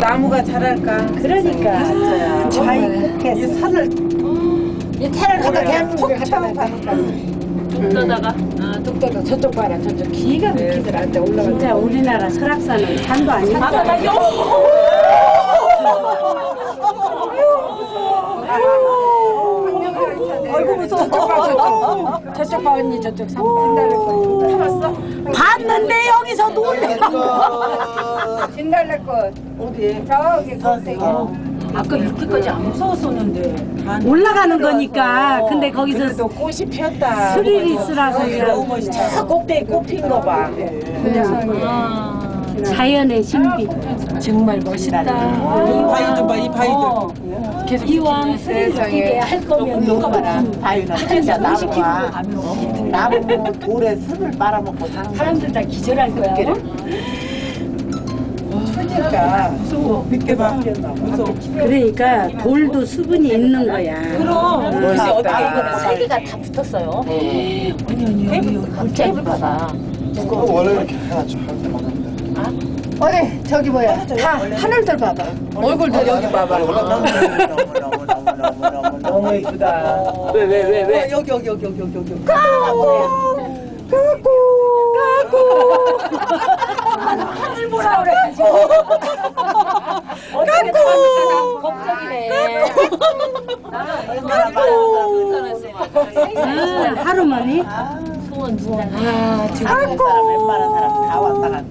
나무가 자랄까? 그러니까. 진짜야. 이 산을 이 태를 갖다 대한민국에 갖다 툭 놔. 뚝 떠다가. 아, 뚝뚝 저쪽 봐라. 저쪽 기가 막히더라. 한테 올라가. 진짜 우리나라 설악산은 산도 아니고. 아이고 무서워. 저쪽 봐 언니. 저쪽 산 진달래 꽃. 타봤어? 봤는데 여기서 놀래 진달래 꽃. 어디? 저기 꼭대기. 아까 이렇게까지 안 무서웠었는데 올라가는 거니까 근데 거기서 그래도 꽃이 피었다. 스릴이 있으라서 너무 멋있어. 저 꼭대기 꽃핀 거 봐. 아, 자연의 신비 정말 멋있다 어. 바위 좀 봐, 이 바위들. 계속 이왕 세상에. 할 거면 누가 봐라 바위는 진짜 나무가 나무 돌에 습을 빨아먹고 사는 거야. 사람들 다 기절할 거야 그 러니까. 무서워. 밑에 봐. 무서워. 그러니까 돌도 수분이 있는 거야 그럼 멋있다. 이거는 세 개가 다 붙었어요 언니 언니 언니 케이블 바다 원래 이렇게 해야죠. 할때 먹는데. 어디 저기 뭐야? 다 하늘들 봐봐. 얼굴도 여기 봐봐. 너무너무너무너무너무너무 너무 이쁘다. 왜, 왜, 왜, 왜? 여기, 여기, 여기, 여기, 여기, 여기. 하늘 보라 그래가지고 나왔을까 걱정이네. 아, 하루만에 소원 진짜 아, 지금 사람 웬만한 사람 다 왔다 갔다.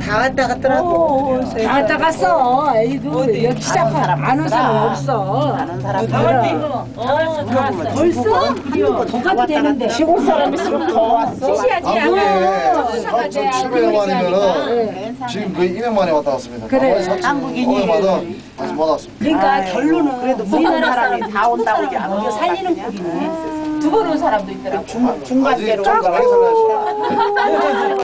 다 왔다 갔더라고. 다 왔다 갔어. 아이고 여기 시작한 아는 사람 없어. 아는 사람 다 왔지? 어, 다 왔어 벌써? 더 가도 되는데. 시골 사람일수록 더 왔어. 시시하지 3,700 만이면은 지금 거의 200 만이 왔다 갔습니다. 그래. 한국인이. 500만은 다시 못 왔습니다. 그러니까 결론은 그래도 우리나라 사람이 다 온다고 이게 안 살리는 꼴이네 두번 온 사람도 있더라고 중간대로.